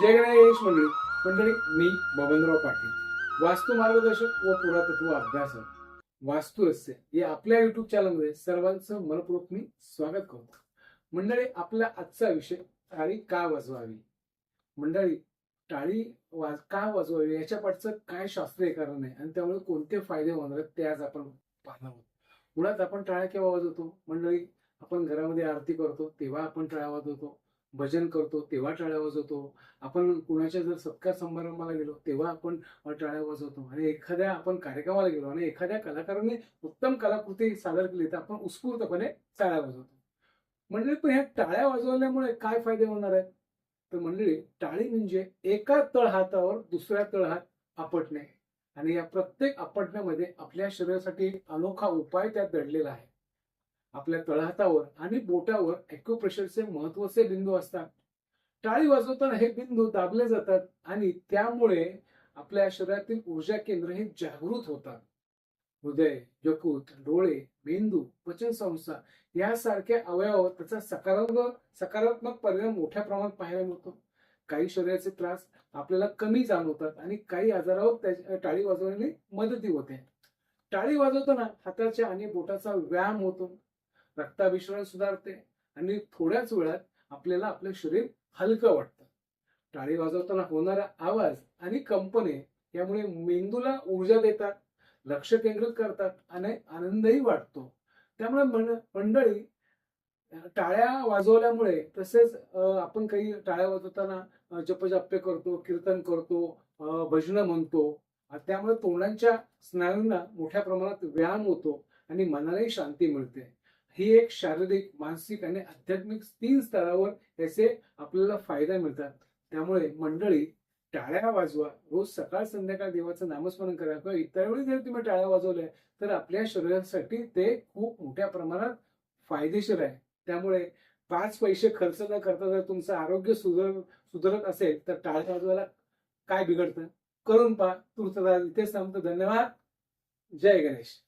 जय गणेश मंडळी मंडळी मी बबनराव पाटील. वास्तू मार्गदर्शक व पुरातत्व अभ्यासक. वास्तू रहस्य या आपल्या युट्यूब चॅनलमध्ये सर्वांचं मनपूर्वक मी स्वागत करतो. मंडळी आपला आजचा विषय टाळी का वाजवावी? मंडळी टाळी वाज का वाजवावी? याच्या पाठचं काय शास्त्रीय कारण आहे? आणि त्यामुळे कोणते फायदे होणार आहेत ते आज आपण पाहणार आहोत. मुळात आपण टाळ्या केव्हा वाजवतो? मंडळी आपण घरामध्ये आरती करतो तेव्हा आपण टाळ्या वाजवतो. भजन करतो तेव्हा टाळ्या वाजवतो. आपण कुणाच्या जर सत्कार समारंभाला गेलो तेव्हा आपण टाळ्या वाजवतो. आणि एखाद्या आपण कार्यक्रमाला गेलो आणि एखाद्या कलाकाराने उत्तम कलाकृती सादर केली तर आपण उत्स्फूर्तपणे टाळ्या वाजवतो. मंडळी पण ह्या टाळ्या वाजवल्यामुळे काय फायदे होणार आहेत? तर मंडळी टाळी म्हणजे एका तळहातावर दुसऱ्या तळहात आपटणे. आणि या प्रत्येक आपटण्यामध्ये आपल्या शरीरासाठी अनोखा उपाय त्यात दडलेला आहे. आपल्या तळहातावर आणि बोटावर ॲक्युप्रेशरचे महत्त्वाचे बिंदू असतात. टाळी वाजवताना हे बिंदू दाबले जातात आणि त्यामुळे आपल्या शरीरातील ऊर्जा केंद्र हे जागृत होतात. हृदय यकृत डोळे मेंदू पचन संस्था यासारख्या अवयवावर त्याचा सकारात्मक सकारात्मक परिणाम मोठ्या प्रमाणात पाहायला मिळतो. काही शरीराचे त्रास आपल्याला कमी जाणवतात आणि काही आजारावर टाळी वाजवण्याने मदती होते. टाळी वाजवताना हाताच्या आणि बोटाचा व्यायाम होतो. रक्ताभिसरण सुधारते आणि थोड्याच वेळात आपल्याला आपलं शरीर हलकं वाटतं. टाळी वाजवताना होणारा आवाज आणि कंपने यामुळे मेंदूला ऊर्जा देतात लक्ष केंद्रित करतात आणि आनंदही वाटतो त्यामुळे मंड- मंडळी टाळ्या वाजवल्यामुळे तसेच आपण काही टाळ्या वाजवताना जपजाप्य करतो कीर्तन करतो भजन भजनं म्हणतो. त्यामुळे तोंडांच्या स्नायूंना मोठ्या प्रमाणात व्यायाम होतो आणि मनालाही शांती मिळते. ही एक शारीरिक मानसिक आणि आध्यात्मिक तीन स्तरावर याचे आपल्याला फायदा मिळतात. त्यामुळे मंडळी टाळ्या वाजवा. रोज सकाळ संध्याकाळ देवाचं नामस्मरण करा किंवा इतर वेळी जर तुम्ही टाळ्या वाजवल्या तर आपल्या शरीरासाठी ते खूप मोठ्या प्रमाणात फायदेशीर आहे. त्यामुळे पाच पैसे खर्च न करता जर तुमचं आरोग्य सुधर सुधरत असेल तर टाळ्या वाजवायला काय बिघडतं? करून पहा. तुमचं इथेच सांगतो धन्यवाद. जय गणेश.